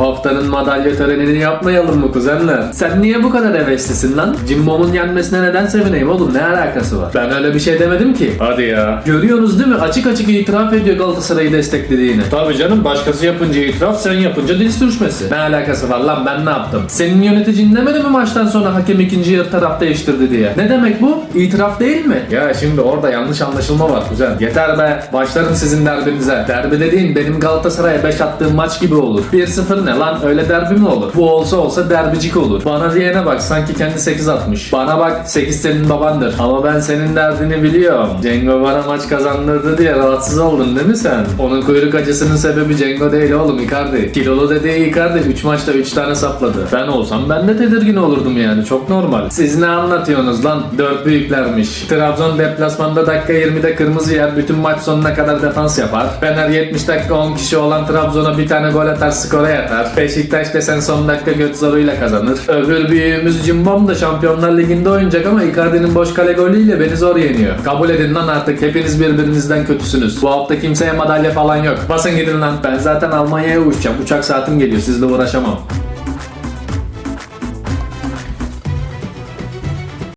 Bu haftanın madalya törenini yapmayalım mı kuzenler? Sen niye bu kadar heveslisin lan? Cimbom'un yenmesine neden sevineyim oğlum? Ne alakası var? Ben öyle bir şey demedim ki. Hadi ya. Görüyorsunuz değil mi? Açık açık itiraf ediyor Galatasaray'ı desteklediğini. Tabii canım başkası yapınca itiraf sen yapınca dil sürçmesi. Ne alakası var lan ben ne yaptım? Senin yöneticin demedi mi maçtan sonra hakem ikinci yarı taraf değiştirdi diye? Ne demek bu? İtiraf değil mi? Ya şimdi orada yanlış anlaşılma var kuzen. Yeter be. Başlarım sizin derbinize. Derbi dediğin benim Galatasaray'a 5 attığım maç gibi olur. 1-0 ne lan? Öyle derbi mi olur? Bu olsa olsa derbicik olur. Bana diyene bak sanki kendi 8 atmış. Bana bak 8 senin babandır. Ama ben senin derdini biliyorum. Cengo bana maç kazandırdı diye rahatsız oldun değil mi sen? Onun kuyruk acısının sebebi Cengo değil oğlum Icardi. Kilolu dediği Icardi 3 maçta 3 tane sapladı. Ben olsam ben de tedirgin olurdum yani. Çok normal. Siz ne anlatıyorsunuz lan? 4 büyüklermiş. Trabzon deplasmanda dakika 20'de kırmızı yer. Bütün maç sonuna kadar defans yapar. Fener 70 dakika 10 kişi olan Trabzon'a bir tane gol atar skora yatar. Beşiktaş desen son dakika göt zoruyla kazanır. Öbür büyüğümüz Cimbom da Şampiyonlar Ligi'nde oynayacak ama Icardi'nin boş kale golüyle beni zor yeniyor. Kabul edin lan artık hepiniz birbirinizden kötüsünüz. Bu hafta kimseye madalya falan yok. Basın gidin lan. Ben zaten Almanya'ya uçacağım. Uçak saatim geliyor. Sizle uğraşamam.